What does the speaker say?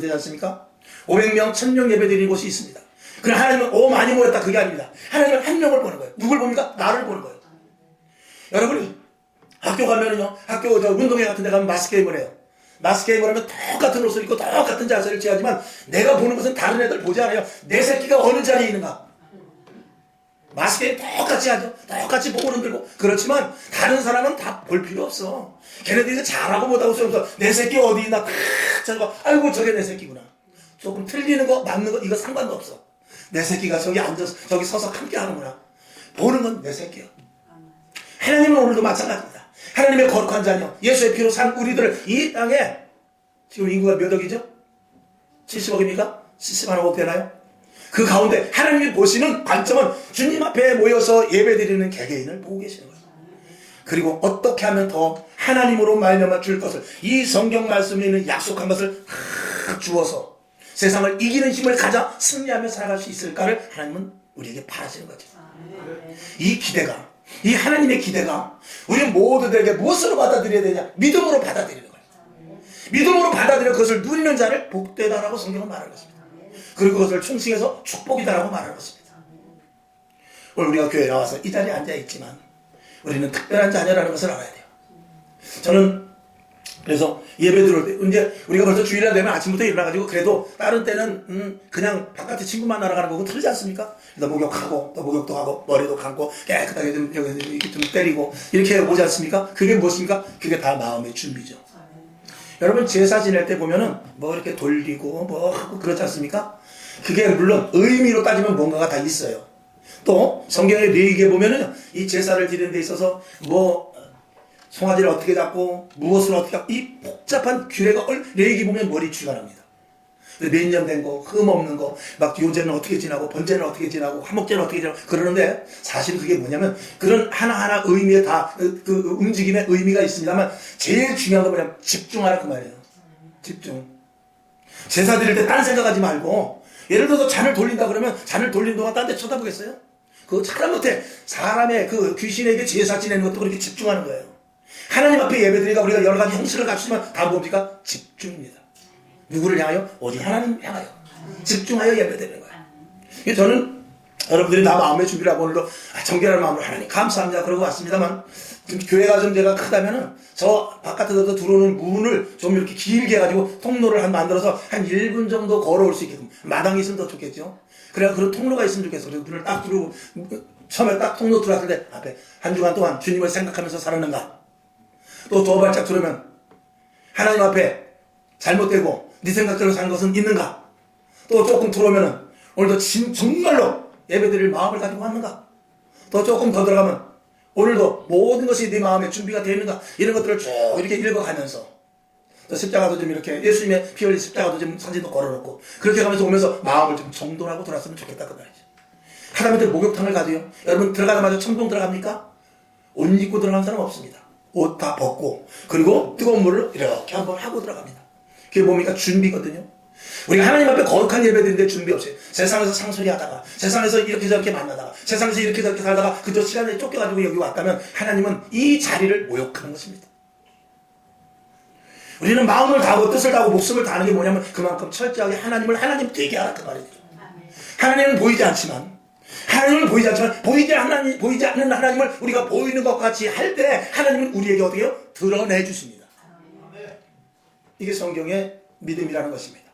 되지 않습니까? 500명, 1000명 예배 드리는 곳이 있습니다. 그럼 하나님은 오 많이 모였다 그게 아닙니다. 하나님은 한 명을 보는 거예요. 누굴 봅니까? 나를 보는 거예요. 여러분이 학교 가면은요, 학교 저 운동회 같은 데 가면 마스 게임을 해요. 마스 게임을 하면 똑같은 옷을 입고 똑같은 자세를 취하지만 내가 보는 것은 다른 애들 보지 않아요. 내 새끼가 어느 자리에 있는가. 마스게임 똑같이 하죠. 똑같이 복을 흔들고. 그렇지만 다른 사람은 다 볼 필요 없어. 걔네들이 잘하고 못하고 소용없어. 내 새끼 어디 있나 탁 찾아봐. 아이고 저게 내 새끼구나. 조금 틀리는 거 맞는 거 이거 상관도 없어. 내 새끼가 저기 앉아서 저기 서서 함께 하는구나. 보는 건 내 새끼야. 하나님은 오늘도 마찬가지입니다. 하나님의 거룩한 자녀, 예수의 피로 산 우리들을 이 땅에 지금 인구가 몇 억이죠? 70억입니까? 71억 되나요? 그 가운데 하나님이 보시는 관점은 주님 앞에 모여서 예배드리는 개개인을 보고 계시는 거예요. 그리고 어떻게 하면 더 하나님으로 말미암아 줄 것을 이 성경 말씀에 있는 약속한 것을 확 주어서 세상을 이기는 힘을 가져 승리하며 살아갈 수 있을까를 하나님은 우리에게 바라시는 거죠. 이 기대가 이 하나님의 기대가 우리 모두들에게 무엇으로 받아들여야 되냐? 믿음으로 받아들이는 거예요. 믿음으로 받아들여 그것을 누리는 자를 복되다라고 성경은 말하는 것입니다. 그리고 그것을 충칭해서 축복이다라고 말하는 것입니다. 오늘 우리가 교회에 나와서 이 자리에 앉아 있지만 우리는 특별한 자녀라는 것을 알아야 돼요. 저는 그래서 예배 들어올 때 이제 우리가 벌써 주일날 되면 아침부터 일어나가지고 그래도 다른 때는 음 그냥 바깥에 친구 만나러 가는 거고 틀리지 않습니까? 그래서 목욕하고 또 목욕도 하고 머리도 감고 깨끗하게 좀 여기 좀 때리고 이렇게 오지 않습니까? 그게 무엇입니까? 그게 다 마음의 준비죠. 여러분 제사 지낼 때 보면은 뭐 이렇게 돌리고 뭐 하고 그렇지 않습니까? 그게 물론 의미로 따지면 뭔가가 다 있어요. 또 성경의 레위기에 보면은 이 제사를 지내는 데 있어서 뭐 송아지를 어떻게 잡고 무엇을 어떻게 하고 이 복잡한 규례가 얼- 레위기 보면 머리쥐가 납니다. 몇 년 된 거, 흠 없는 거, 막 요제는 어떻게 지나고, 번제는 어떻게 지나고, 화목제는 어떻게 지나고, 그러는데, 사실 그게 뭐냐면, 그런 하나하나 의미에 다, 그, 그 움직임에 의미가 있습니다만, 제일 중요한 건 뭐냐면, 집중하라 그 말이에요. 집중. 제사 드릴 때 딴 생각하지 말고, 예를 들어서 잔을 돌린다 그러면, 잔을 돌린 동안 딴 데 쳐다보겠어요? 그거 잘 못해. 사람의 그 귀신에게 제사 지내는 것도 그렇게 집중하는 거예요. 하나님 앞에 예배드리니까 우리가 여러 가지 형식을 갖추지만 다 뭡니까? 집중입니다. 누구를 향하여? 오직 하나님 향하여. 집중하여 예배드리는 거야. 이게 저는 여러분들이 다 마음의 준비를 하고 오늘도 아, 정결한 마음으로 하나님 감사합니다. 그러고 왔습니다만 교회가 좀 제가 크다면은 저 바깥에서 들어오는 문을 좀 이렇게 길게 해가지고 통로를 한 만들어서 한 1분 정도 걸어올 수 있게끔 마당이 있으면 더 좋겠죠. 그래야 그런 통로가 있으면 좋겠어. 그래서 문을 딱 들어오고 처음에 딱 통로 들어왔을 때 앞에 한 주간 동안 주님을 생각하면서 살았는가 또두 발짝 들으면 하나님 앞에 잘못되고 네 생각대로 산 것은 있는가? 또 조금 들어오면은 오늘도 진, 정말로 예배드릴 마음을 가지고 왔는가? 또 조금 더 들어가면 오늘도 모든 것이 네 마음에 준비가 되어 있는가? 이런 것들을 쭉 이렇게 읽어가면서 또 십자가도 좀 이렇게 예수님의 피 흘린 십자가도 좀 사진도 걸어놓고 그렇게 가면서 오면서 마음을 좀 정돈하고 돌았으면 좋겠다 그 말이죠. 하다못해 목욕탕을 가도요. 여러분 들어가자마자 청동 들어갑니까? 옷 입고 들어가는 사람 없습니다. 옷 다 벗고 그리고 뜨거운 물을 이렇게 한번 하고 들어갑니다. 그게 뭡니까? 준비거든요. 우리가 하나님 앞에 거룩한 예배드리는데 준비 없이 세상에서 상소리 하다가 세상에서 이렇게 저렇게 만나다가 세상에서 이렇게 저렇게 살다가 그저 시간에 쫓겨가지고 여기 왔다면 하나님은 이 자리를 모욕하는 것입니다. 우리는 마음을 다하고 뜻을 다하고 목숨을 다하는 게 뭐냐면 그만큼 철저하게 하나님을 하나님 되게 하라 그 말이죠. 하나님은 보이지 않지만 하나님은 보이지 않지만 보이지 하나님 보이지 않는 하나님을 우리가 보이는 것 같이 할 때 하나님은 우리에게 어떻게 해요? 드러내 주십니다. 이게 성경의 믿음이라는 것입니다.